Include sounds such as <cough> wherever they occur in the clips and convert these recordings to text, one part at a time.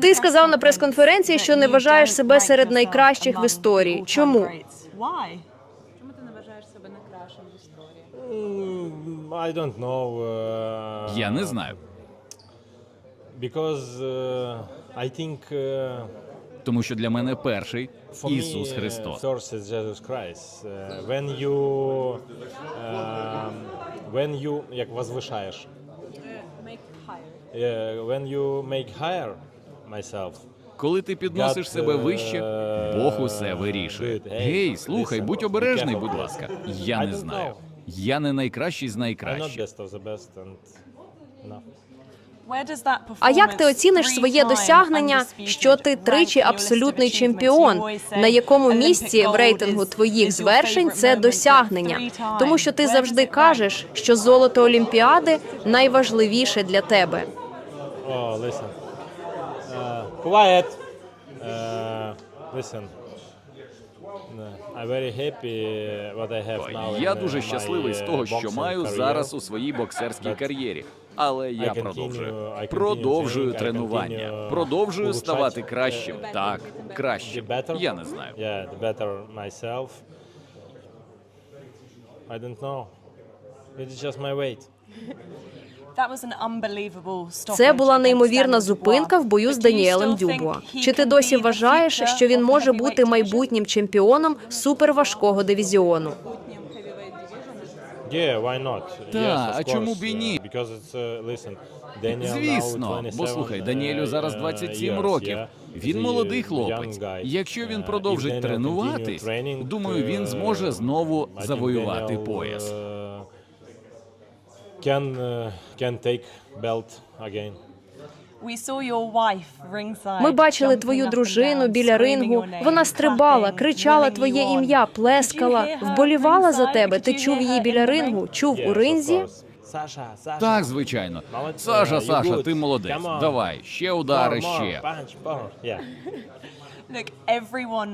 Ти сказав на прес-конференції, що не вважаєш себе серед найкращих в історії. Чому? Чому ти не вважаєш себе найкращим в історії? Mm, I don't know. Uh, Я не знаю. Because uh, I think uh, Тому що для мене перший for Ісус me, uh, Христос. first is Jesus Christ. Uh, when you um, when you як возвишаєш, uh, when you make higher myself. Коли ти підносиш себе uh, вище, Бог усе вирішує. Гей, слухай, будь обережний, будь ласка. Я не знаю. Я не найкращий з найкращих. А як ти оціниш своє досягнення, що ти тричі абсолютний чемпіон? На якому місці в рейтингу твоїх звершень це досягнення? Тому що ти завжди кажеш, що золото Олімпіади найважливіше для тебе. Oh, listen. Uh, quiet. Uh, listen. Uh, I'm very happy what I have now. in, Я uh, дуже my, щасливий з uh, того, що boxing маю career. зараз у своїй боксерській кар'єрі. Але я I continue- продовжую. I continue Продовжую training, I тренування. continue Продовжую ставати кращим. Так, The better? Я не знаю. Yeah, the better myself. I don't know. It's just my weight. Це була неймовірна зупинка в бою з Даніелем Дюбуа. Чи ти досі вважаєш, що він може бути майбутнім чемпіоном суперважкого дивізіону? Yeah, why? Та, а чому б і ні? uh, uh, Звісно, 27, бо слухай, Даніелю зараз uh, 27 років. Він молодий хлопець. Якщо він Uh, продовжить тренуватись, думаю, він uh, зможе знову завоювати пояс. Can uh, can take belt again. Ми бачили твою дружину біля рингу. Вона стрибала, кричала твоє ім'я, плескала, вболівала за тебе. Ти чув її біля рингу? Чув у ринзі? Так, звичайно. Саша, Саша, ти молодець. Давай, ще удари, ще.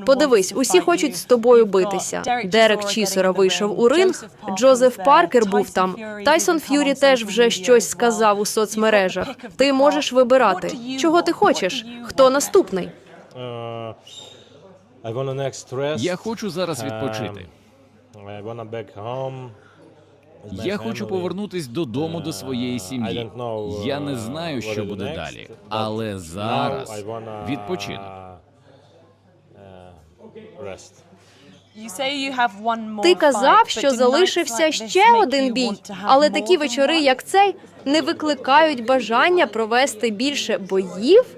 Подивись, усі хочуть з тобою битися. Дерек Чісера вийшов у ринг, Джозеф Паркер був там. Тайсон Ф'юрі теж вже щось сказав у соцмережах. Ти можеш вибирати, чого ти хочеш. Хто наступний? Uh. Я хочу зараз відпочити. Um, my Я хочу повернутись додому до своєї сім'ї. Я не uh, знаю, що буде далі, але зараз відпочинок. Uh. Ти казав, що залишився ще один бій, але такі вечори, як цей, не викликають бажання провести більше боїв.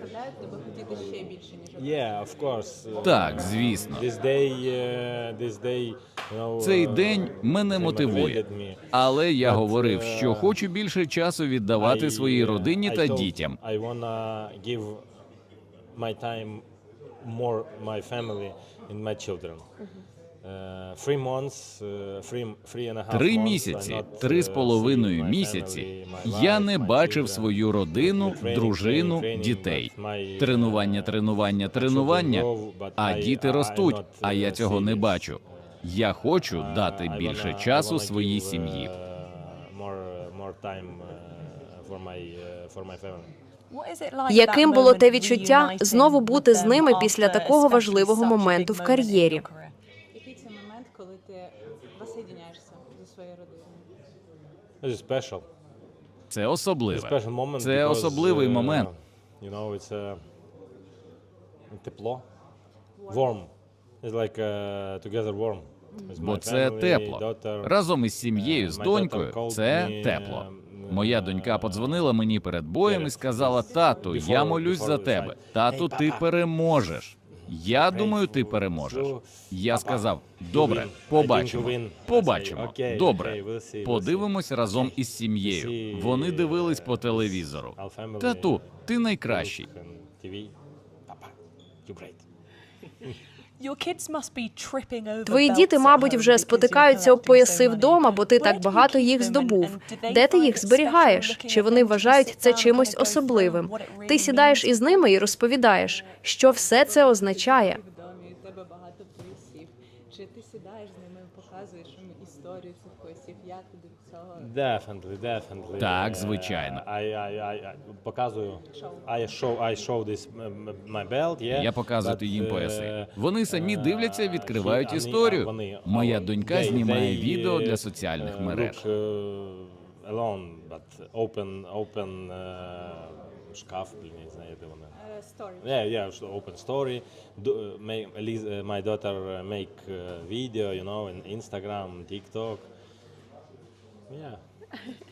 Uh, Так, звісно. Uh, know, Цей uh, день мене мотивує. Але я говорив, uh, що хочу більше часу віддавати своїй uh, родині та дітям. More my family and my children. Uh, uh, Три місяці, три з uh, половиною місяці я не бачив свою родину, дружину, дітей. Тренування, uh, тренування, тренування. А діти ростуть, а я uh, цього не бачу. Я хочу дати більше часу своїй uh, сім'ї. uh, my, uh, for my family. Яким було те відчуття знову бути з ними після такого важливого моменту в кар'єрі? Який це момент, коли ти розсоєдняєшся зі своєю родиною? Це особливе. Це особливий uh, момент. It's uh, тепло. Warm. It's like uh, together warm. Бо це тепло. Разом із сім'єю, з донькою, це тепло. Моя донька подзвонила мені перед боєм і сказала: тату, я молюсь за тебе. Тату, ти переможеш. Я думаю, ти переможеш. Я сказав: добре, побачимо. Побачимо. Добре. Подивимось разом із сім'єю. Вони дивились по телевізору. Тату, ти найкращий. <laughs> Твої діти, мабуть, вже спотикаються об пояси вдома, бо ти так багато їх здобув. Де ти їх зберігаєш? Чи вони вважають це чимось особливим? Ти сідаєш із ними і розповідаєш, що все це означає. Відомі, у тебе багато поясів. Чи ти сідаєш з ними, розказуєш їм історію цих поясів, як ти до цього Definitely, definitely. Так, Uh, звичайно. I, I, I, I показую. I show, I show this my belt, yeah. Я but, їм пояси. Вони самі uh, дивляться, відкривають вони- історію. вони- Моя uh, донька they- знімає they, відео для соціальних мереж. Look, alone, but open, open uh, шкаф, блін, не знаю, де вони. Е, сторі. Yeah, yeah, so open story. Do, uh, make, Eliz- uh, my daughter uh, make uh, video, you know, in Instagram, TikTok. Yeah. <laughs>